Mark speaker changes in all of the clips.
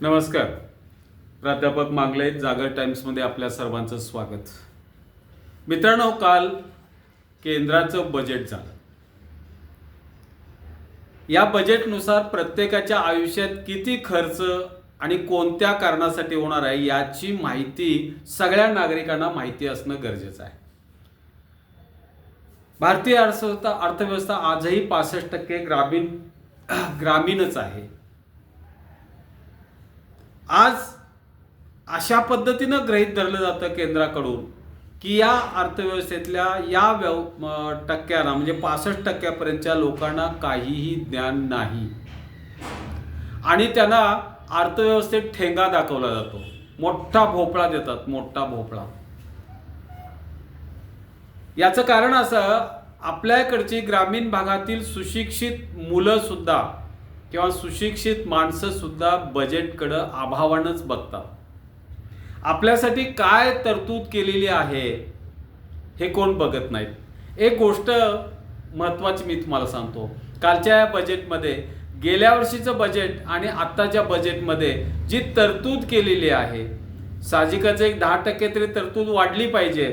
Speaker 1: नमस्कार. प्राध्यापक मांगले जागर टाइम्समध्ये आपल्या सर्वांचं स्वागत. मित्रांनो काल केंद्राचं बजेट झालं. या बजेटनुसार प्रत्येकाच्या आयुष्यात किती खर्च आणि कोणत्या कारणासाठी होणार आहे याची माहिती सगळ्या नागरिकांना माहिती असणं गरजेचं आहे. भारतीय अर्थव्यवस्था अर्थव्यवस्था आजही पासष्ट टक्के ग्रामीण ग्रामीणच आहे. आज अशा पद्धतीनं गृहीत धरलं जातं केंद्राकडून की या अर्थव्यवस्थेतल्या या व्यव टक्क्यांना म्हणजे पासष्ट टक्क्यापर्यंतच्या लोकांना काहीही ज्ञान नाही. आणि त्यांना अर्थव्यवस्थेत ठेंगा दाखवला जातो. मोठा भोपळा देतात मोठा भोपळा. याचं कारण असं आपल्याकडची ग्रामीण भागातील सुशिक्षित मुलं सुद्धा किंवा सुशिक्षित माणसंसुद्धा बजेटकडं अभावानंच बघतात. आपल्यासाठी काय तरतूद केलेली आहे हे कोण बघत नाहीत. एक गोष्ट महत्वाची मी तुम्हाला सांगतो. कालच्या या बजेटमध्ये गेल्या वर्षीचं बजेट आणि आत्ताच्या बजेटमध्ये जी तरतूद केलेली आहे साहजिकच एक दहा टक्के तरी तरतूद वाढली पाहिजे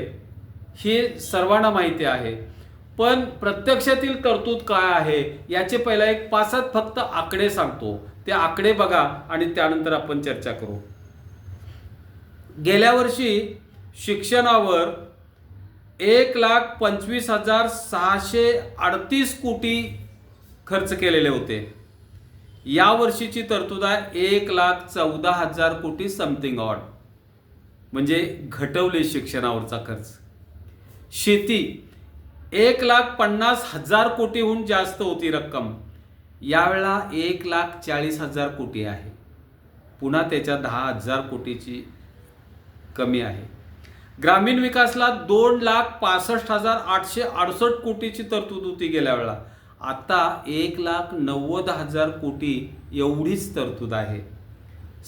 Speaker 1: ही सर्वांना माहिती आहे. पण प्रत्यक्षातील तरतूद काय आहे याचे पहिला एक पाच सात फक्त आकडे सांगतो. ते आकडे बघा आणि त्यानंतर आपण चर्चा करू. गेल्या वर्षी शिक्षणावर एक लाख पंचवीस हजार सहाशे अडतीस कोटी खर्च केलेले होते. या वर्षीची तरतूद आहे एक लाख चौदा हजार कोटी समथिंग ऑड. म्हणजे घटवले शिक्षणावरचा खर्च. शेती एक लाख पन्नास हजार कोटीहून जास्त होती रक्कम. यावेळेला एक लाख चाळीस हजार कोटी आहे. पुन्हा त्याच्या दहा हजार कोटीची कमी आहे. ग्रामीण विकासला दोन लाख पासष्ट हजार आठशे अडुसष्ट कोटीची तरतूद होती गेल्या वेळा आता एक लाख नव्वद हजार कोटी एवढीच तरतूद आहे.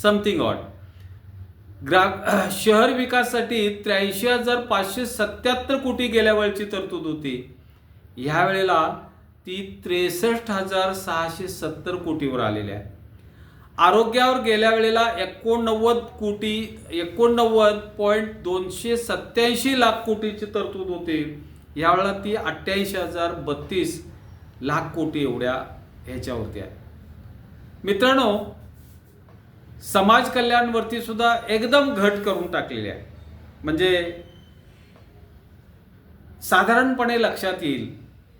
Speaker 1: समथिंग ऑट ग्रा शहर विकासासाठी त्र्याऐंशी हजार पाचशे सत्याहत्तर कोटी गेल्या वेळची तरतूद होती. ह्या वेळेला ती त्रेसष्ट हजार सहाशे सत्तर कोटीवर आलेली आहे. आरोग्यावर गेल्या वेळेला एकोणनव्वद कोटी एकोणनव्वद पॉईंट दोनशे सत्याऐंशी लाख कोटीची तरतूद होती. यावेळेला ती अठ्ठ्याऐंशी हजार बत्तीस लाख कोटी एवढ्या ह्याच्यावरती आहे. मित्रांनो समाज कल्याणवरती सुद्धा एकदम घट करून टाकलेली आहे. म्हणजे साधारणपणे लक्षात येईल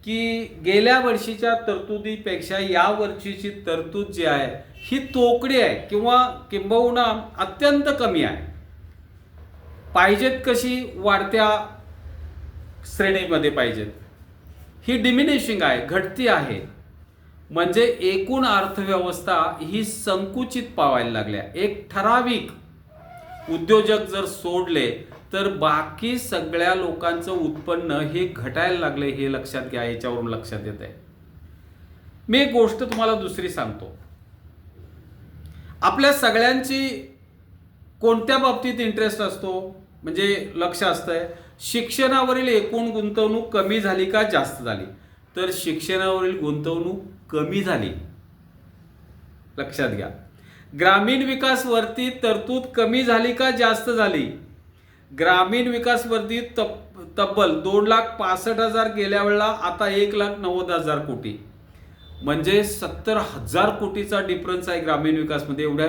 Speaker 1: की गेल्या वर्षीच्या तरतुदीपेक्षा या वर्षीची तरतूद जी आहे ही तोकडी आहे किंवा किंबहुना अत्यंत कमी आहे. पाहिजेत कशी वाढत्या श्रेणीमध्ये पाहिजेत. ही डिमिनिशिंग आहे घटती आहे. म्हणजे एकूण अर्थव्यवस्था ही संकुचित पावायला लागल्या. एक ठराविक उद्योजक जर सोडले तर बाकी सगळ्या लोकांचं उत्पन्न हे घटायला लागले हे लक्षात घ्या याच्यावरून लक्षात येत आहे. मी एक गोष्ट तुम्हाला दुसरी सांगतो. आपल्या सगळ्यांची कोणत्या बाबतीत इंटरेस्ट असतो? म्हणजे लक्ष असतंय. शिक्षणावरील एकूण गुंतवणूक कमी झाली का जास्त झाली? तर शिक्षणावरील गुंतवणूक कमी झाली. लक्षात घ्या. ग्रामीण विकासवरती तरतूद कमी झाली का जास्त झाली? ग्रामीण विकासवरती तब तब्बल दोन लाख पासष्ट हजार गेल्या वेळेला आता एक लाख नव्वद हजार कोटी. म्हणजे सत्तर हजार कोटीचा डिफरन्स आहे ग्रामीण विकासमध्ये एवढ्या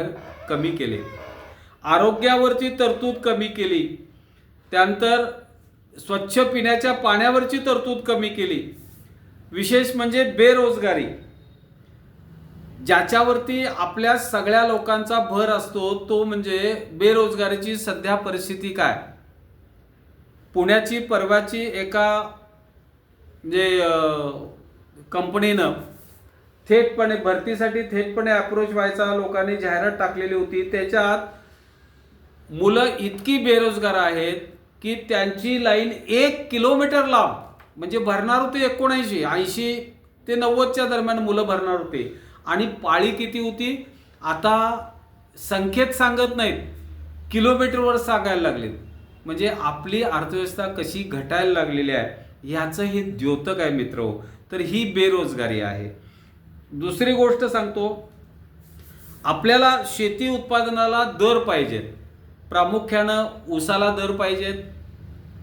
Speaker 1: कमी केले. आरोग्यावरची तरतूद कमी केली. त्यानंतर स्वच्छ पिण्याच्या पाण्यावरची तरतूद कमी केली. विशेष म्हणजे बेरोजगारी. ज्याच्यावरती आपल्या सगळ्या लोकांचा भर असतो तो म्हणजे बेरोजगारीची सध्या परिस्थिती काय? पुण्याची परवाची एका म्हणजे कंपनीनं थेटपणे भरतीसाठी थेटपणे अप्रोच व्हायचा लोकांनी जाहिरात टाकलेली होती. त्याच्यात मुलं इतकी बेरोजगार आहेत की त्यांची लाईन एक किलोमीटर लांब म्हणजे भरणार होते एकोणऐंशी ऐंशी ते नव्वदच्या दरम्यान मुलं भरणार होते. आणि पाळी किती होती? आता संख्येत सांगत नाहीत. किलोमीटरवर सांगायला लागलेत. म्हणजे आपली अर्थव्यवस्था कशी घटायला लागलेली आहे ह्याचं हे द्योतक आहे मित्र हो. तर ही बेरोजगारी आहे. दुसरी गोष्ट सांगतो. आपल्याला शेती उत्पादनाला दर पाहिजेत. प्रामुख्यानं ऊसाला दर पाहिजेत.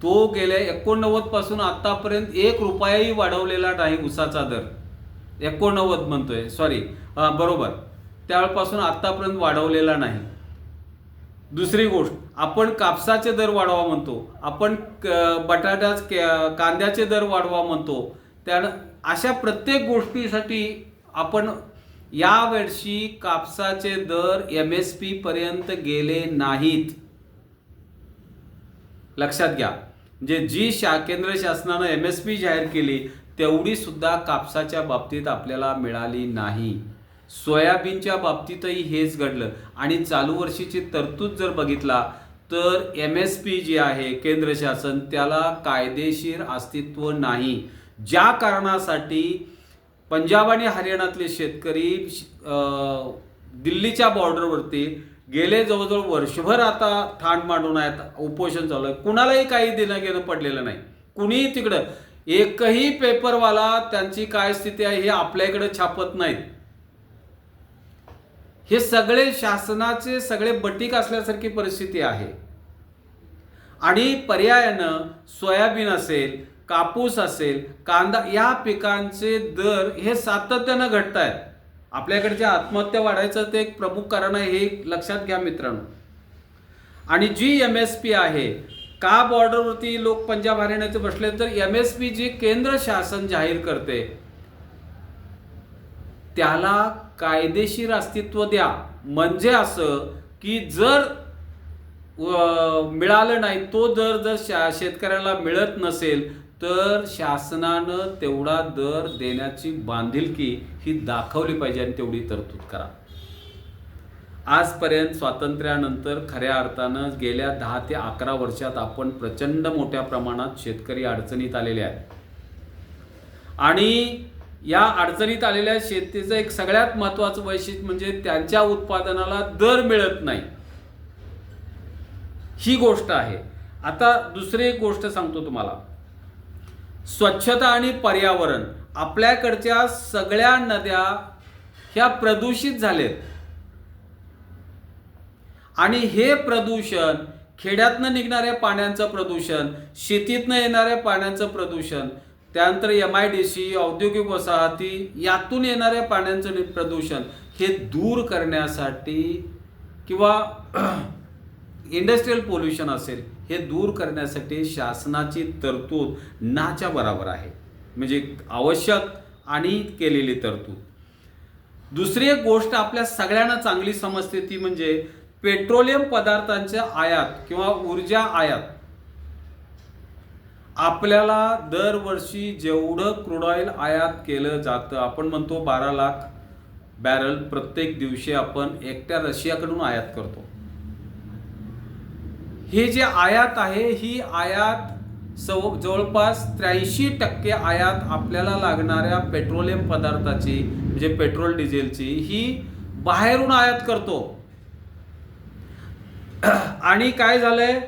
Speaker 1: तो गेल्या एकोणनव्वदपासून आत्तापर्यंत एक रुपयाही वाढवलेला नाही ऊसाचा दर. एकोणनव्वद म्हणतोय. सॉरी बरोबर. त्यावेळपासून आत्तापर्यंत वाढवलेला नाही. दुसरी गोष्ट आपण कापसाचे दर वाढवा म्हणतो. आपण क- कांद्याचे दर वाढवा म्हणतो. त्या अशा प्रत्येक गोष्टीसाठी आपण यावर्षी कापसाचे दर एम एस पी पर्यंत गेले नाहीत. लक्षात घ्या. म्हणजे जी शा केंद्र शासनानं एम एस पी जाहीर केली तेवढीसुद्धा कापसाच्या बाबतीत आपल्याला मिळाली नाही. सोयाबीनच्या बाबतीतही हेच घडलं. आणि चालू वर्षीची तरतूद जर बघितला तर एम एस पी जी आहे केंद्र शासन त्याला कायदेशीर अस्तित्व नाही. ज्या कारणासाठी पंजाब आणि हरियाणातले शेतकरी दिल्लीच्या बॉर्डरवरती गेले जवळजवळ वर्षभर आता ठाण मांडून आहेत उपोषण चालू आहे. कुणालाही काही देणं घेणं पडलेलं नाही. कुणीही तिकडं एकही पेपरवाला त्यांची काय स्थिती आहे हे आपल्या इकडे छापत नाहीत. हे सगळे शासनाचे सगळे बटीक असल्यासारखी परिस्थिती आहे. आणि पर्यायानं सोयाबीन असेल कापूस असेल कांदा या पिकांचे दर हे सातत्यानं घटत आहेत आपल्याकडच्या आत्महत्या वाढायचं ते एक प्रमुख कारण आहे हे लक्षात घ्या मित्रांनो. आणि जी एम एस पी आहे का बॉर्डरवरती लोक पंजाब हरियाणाचे बसले तर एम एस पी जी केंद्र शासन जाहीर करते. त्याला कायदेशीर अस्तित्व द्या. म्हणजे असं की जर मिळालं नाही तो दर जर शा शेतकऱ्याला मिळत नसेल तर शासनानं तेवढा दर देण्याची बांधिलकी ही दाखवली पाहिजे आणि तेवढी तरतूद करा. आजपर्यंत स्वातंत्र्यानंतर खऱ्या अर्थानं गेल्या दहा ते अकरा वर्षात आपण प्रचंड मोठ्या प्रमाणात शेतकरी अडचणीत आलेले आहेत. आणि या अडचणीत आलेल्या शेतीचं एक सगळ्यात महत्वाचं वैशिष्ट्य म्हणजे त्यांच्या उत्पादनाला दर मिळत नाही. ही गोष्ट आहे. आता दुसरी एक गोष्ट सांगतो तुम्हाला. स्वच्छता आणि पर्यावरण आपल्याकडच्या सगळ्या नद्या ह्या प्रदूषित झालेत. आणि हे प्रदूषण खेड्यातनं निघणाऱ्या पाण्याचं प्रदूषण शेतीतनं येणाऱ्या पाण्याचं प्रदूषण त्यानंतर एम आय डी सी औद्योगिक वसाहती यातून येणाऱ्या पाण्याचं प्रदूषण हे दूर करण्यासाठी किंवा इंडस्ट्रीयल पोल्युशन असेल हे दूर करण्यासाठी शासनाची तरतूद नाच्या बराबर आहे. म्हणजे आवश्यक आणि केलेली तरतूद. दुसरी एक गोष्ट आपल्या सगळ्यांना चांगली समजते ती म्हणजे पेट्रोलियम पदार्थांच्या आयात किंवा ऊर्जा आयात. आपल्याला दरवर्षी जेवढं क्रूड ऑइल आयात केलं जातं आपण म्हणतो बारा लाख बॅरल प्रत्येक दिवशी आपण एकट्या रशियाकडून आयात करतो. हे जे आयात आहे ही आयात सव जवळपास त्र्याऐंशी टक्के आयात आपल्याला लागणाऱ्या पेट्रोलियम पदार्थाची म्हणजे पेट्रोल डिझेलची ही बाहेरून आयात करतो. आणि काय झालंय?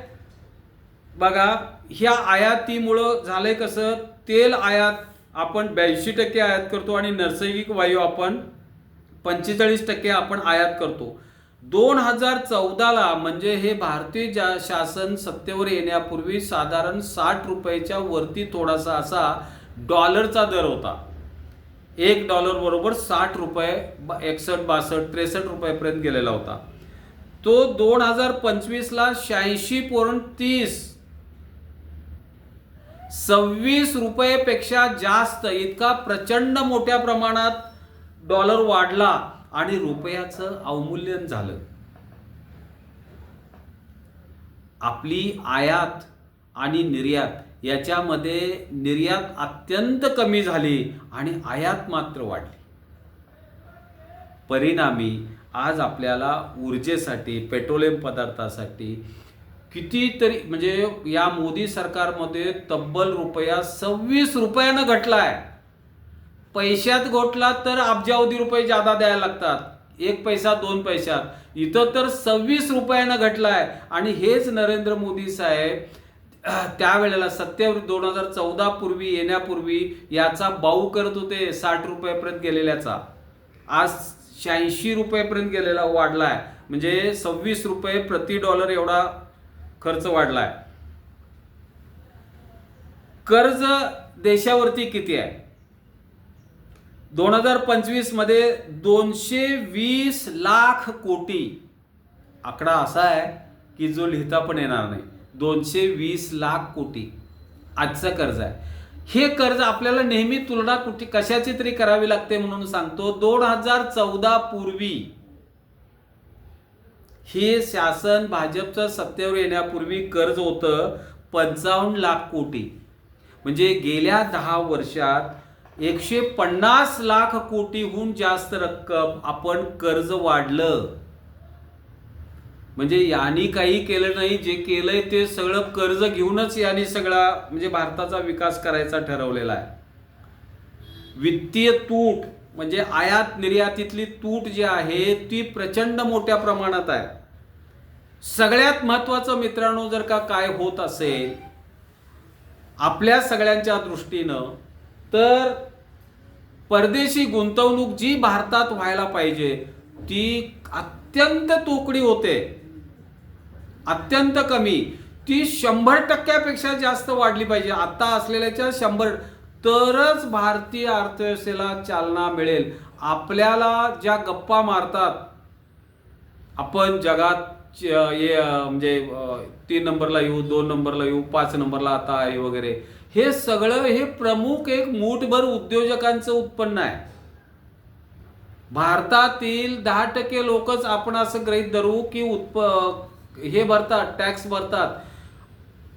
Speaker 1: बघा ह्या आयातीमुळं झालंय कसं? तेल आयात आपण ब्याऐंशी टक्के आयात करतो आणि नैसर्गिक वायू आपण पंचेचाळीस टक्के आपण आयात करतो. दोन हजार चौदाला म्हणजे हे भारतीय जा शासन सत्तेवर येण्यापूर्वी साधारण साठ रुपयाच्या वरती थोडासा असा डॉलरचा दर होता. एक डॉलर बरोबर साठ रुपये एकसष्ट बासष्ट त्रेसष्ट रुपयापर्यंत गेलेला होता. तो दोन हजार पंचवीसला शहाऐंशी पॉईंट तीस. सव्वीस रुपयेपेक्षा जास्त इतका प्रचंड मोठ्या प्रमाणात डॉलर वाढला आणि रुपयाचं अवमूल्यन झालं. आपली आयात आणि निर्यात याच्यामध्ये निर्यात अत्यंत कमी झाली आणि आयात मात्र वाढली. परिणामी आज आपल्याला ऊर्जेसाठी पेट्रोलियम पदार्थासाठी कितीतरी म्हणजे या मोदी सरकारमध्ये तब्बल रुपया सव्वीस रुपयानं घटलाय. पैशात घोटला तर अब्जावधी रुपये जादा द्यायला लागतात. एक पैसा दोन पैशात इथं तर सव्वीस रुपयानं घटला आहे आणि हेच नरेंद्र मोदी साहेब त्यावेळेला सत्तेवर दोन हजार चौदा पूर्वी येण्यापूर्वी याचा बाऊ करत होते साठ रुपयापर्यंत गेलेल्याचा. आज शहाऐंशी रुपयेपर्यंत गेलेला वाढला आहे म्हणजे सव्वीस रुपये प्रति डॉलर एवढा खर्च वाढला आहे कर्ज देशावरती किती आहे? दोन हजार पंचवीसमध्ये दोनशे वीस लाख कोटी. आकडा असा आहे की जो लिहिता पण येणार नाही. दोनशे वीस लाख कोटी. आजचं कर्ज आहे. हे कर्ज आपल्याला नेहमी तुलना कुठे कशाची तरी करावी लागते म्हणून सांगतो. दोन हजार चौदा पूर्वी हे शासन भाजपचं सत्तेवर येण्यापूर्वी कर्ज होतं पंचावन्न लाख कोटी. म्हणजे गेल्या दहा वर्षात एकशे पन्नास लाख कोटीहून जास्त रक्कम आपण कर्ज वाढलं. म्हणजे यांनी काही केलं नाही जे केलंय ते सगळं कर्ज घेऊनच यांनी सगळा म्हणजे भारताचा विकास करायचा ठरवलेला आहे. वित्तीय तूट म्हणजे आयात निर्यातीतली तूट जी आहे ती प्रचंड मोठ्या प्रमाणात आहे. सगळ्यात महत्वाचं मित्रांनो जर का काय होत असेल आपल्या सगळ्यांच्या दृष्टीनं तर परदेशी गुंतवणूक जी भारतात व्हायला पाहिजे ती अत्यंत तोकडी होते. अत्यंत कमी. ती शंभर टक्क्यापेक्षा जास्त वाढली पाहिजे. आता असलेल्याच्या शंभर तरच भारतीय अर्थव्यवस्थेला चालना मिळेल. आपल्याला ज्या गप्पा मारतात आपण जगात हे म्हणजे तीन नंबरला येऊ दोन नंबरला येऊ पाच नंबरला आता आहे वगैरे. हे सगळं हे प्रमुख एक मूठभर उद्योजकांचं उत्पन्न आहे. भारतातील दहा टक्के लोकच आपण असं गृहीत धरू की उत्प हे भरतात टॅक्स भरतात.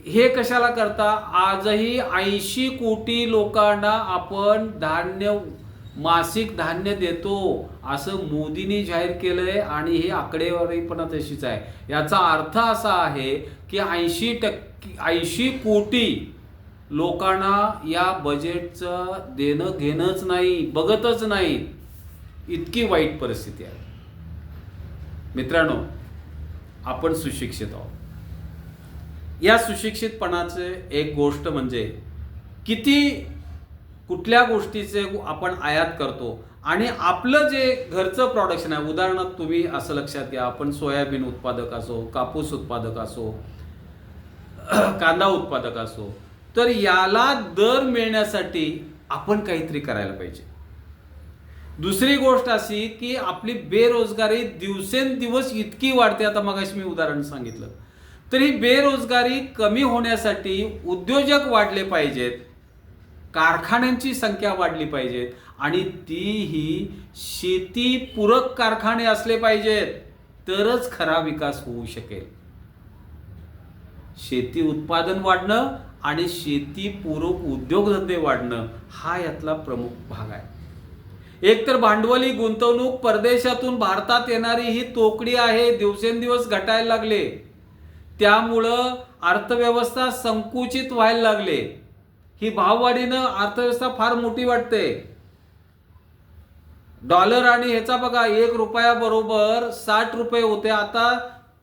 Speaker 1: हे कशाला करता? आजही ऐंशी कोटी लोकांना आपण धान्य मासिक धान्य देतो असं मोदींनी जाहीर केलंय आणि हे आकडेवारी पण तशीच आहे. याचा अर्थ असा आहे की ऐंशी टक्के ऐंशी कोटी लोकांना या बजेटचं देणं घेणंच नाही बघतच नाही इतकी वाईट परिस्थिती आहे. मित्रांनो आपण सुशिक्षित आहोत. या सुशिक्षितपणाचे एक गोष्ट म्हणजे किती कुठल्या गोष्टीचे आपण आयात करतो आणि आपलं जे घरचं प्रोडक्शन आहे उदाहरणार्थ तुम्ही असं लक्षात घ्या आपण सोयाबीन उत्पादक असो कापूस उत्पादक असो कांदा उत्पादक असो तर याला दर मिळण्यासाठी आपण काहीतरी करायला पाहिजे. दुसरी गोष्ट अशी की आपली बेरोजगारी दिवसेंदिवस इतकी वाढते. आता मगाशी मी उदाहरण सांगितलं. तर ही बेरोजगारी कमी होण्यासाठी उद्योजक वाढले पाहिजेत. कारखान्यांची संख्या वाढली पाहिजेत. आणि ती ही शेतीपूरक कारखाने असले पाहिजेत तरच खरा विकास होऊ शकेल. शेती उत्पादन वाढणं आणि शेतीपूरक उद्योगधंदे वाढणं हा यातला प्रमुख भाग आहे. एकतर भांडवली गुंतवणूक परदेशातून भारतात येणारी ही तोकडी आहे दिवसेंदिवस घटायला लागले. त्यामुळं अर्थव्यवस्था संकुचित व्हायला लागले. ही भाववाढीनं अर्थव्यवस्था फार मोठी वाटते. डॉलर आणि ह्याचा बघा एक रुपया बरोबर साठ रुपये होते. आता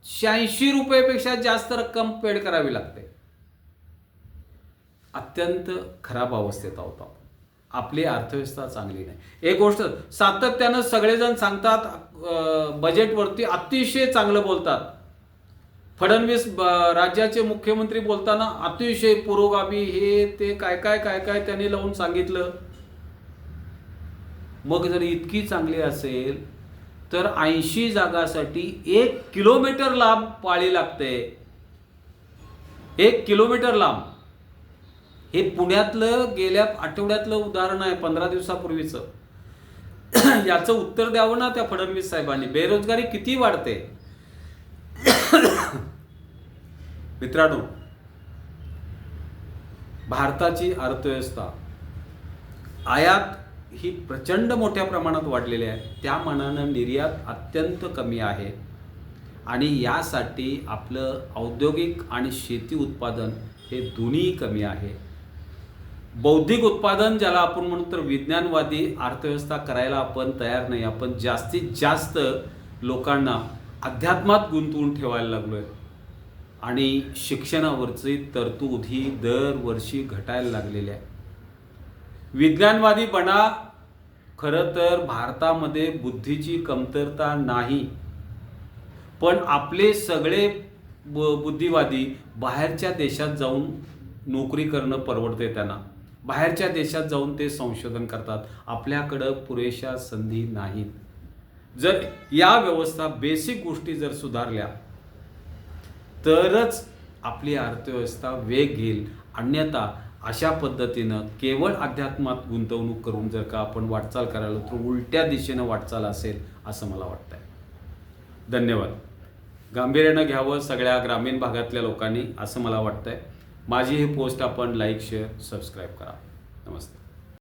Speaker 1: शहाऐंशी रुपयेपेक्षा जास्त रक्कम पेड करावी लागते. अत्यंत खराब अवस्थेत आहोत आपण. आपली अर्थव्यवस्था चांगली नाही. एक गोष्ट सातत्यानं सगळेजण सांगतात बजेटवरती अतिशय चांगलं बोलतात. फडणवीस राज्याचे मुख्यमंत्री बोलताना अतिशय पुरोगामी हे ते काय काय काय काय त्यांनी लावून सांगितलं. मग जर इतकी चांगली असेल तर ऐंशी जागासाठी एक किलोमीटर लांब पाळी लागते. एक किलोमीटर लांब. हे पुण्यातलं गेल्या आठवड्यातलं उदाहरण आहे पंधरा दिवसापूर्वीचं. याचं उत्तर द्यावं ना त्या फडणवीस साहेबांनी? बेरोजगारी किती वाढते? मित्रांनो भारताची अर्थव्यवस्था आयात ही प्रचंड मोठ्या प्रमाणात वाढलेली आहे. त्या मानानं निर्यात अत्यंत कमी आहे. आणि यासाठी आपलं औद्योगिक आणि शेती उत्पादन हे दोन्ही कमी आहे. बौद्धिक उत्पादन ज्याला आपण म्हणतो तर विज्ञानवादी अर्थव्यवस्था करायला आपण तयार नाही. आपण जास्तीत जास्त लोकांना अध्यात्मात गुंतवून ठेवायला लागलोय. आणि शिक्षणावरची तरतूद ही दरवर्षी घटायला लागलेली आहे. विज्ञानवादीपणा खरं तर भारतामध्ये बुद्धीची कमतरता नाही. पण आपले सगळे ब बुद्धिवादी बाहेरच्या देशात जाऊन नोकरी करणं परवडते त्यांना. बाहेरच्या देशात जाऊन ते संशोधन करतात. आपल्याकडं पुरेशा संधी नाहीत. जर या व्यवस्था बेसिक गोष्टी जर सुधारल्या तरच आपली अर्थव्यवस्था वेग घेईल. अन्यथा अशा पद्धतीनं केवळ अध्यात्मात गुंतवणूक करून जर का आपण वाटचाल करायला तर उलट्या दिशेनं वाटचाल असेल असं मला वाटतंय. धन्यवाद. गांभीर्यानं घ्यावं सगळ्या ग्रामीण भागातल्या लोकांनी असं मला वाटतंय. माझी ही पोस्ट आपण लाईक शेअर सबस्क्राईब करा. नमस्ते.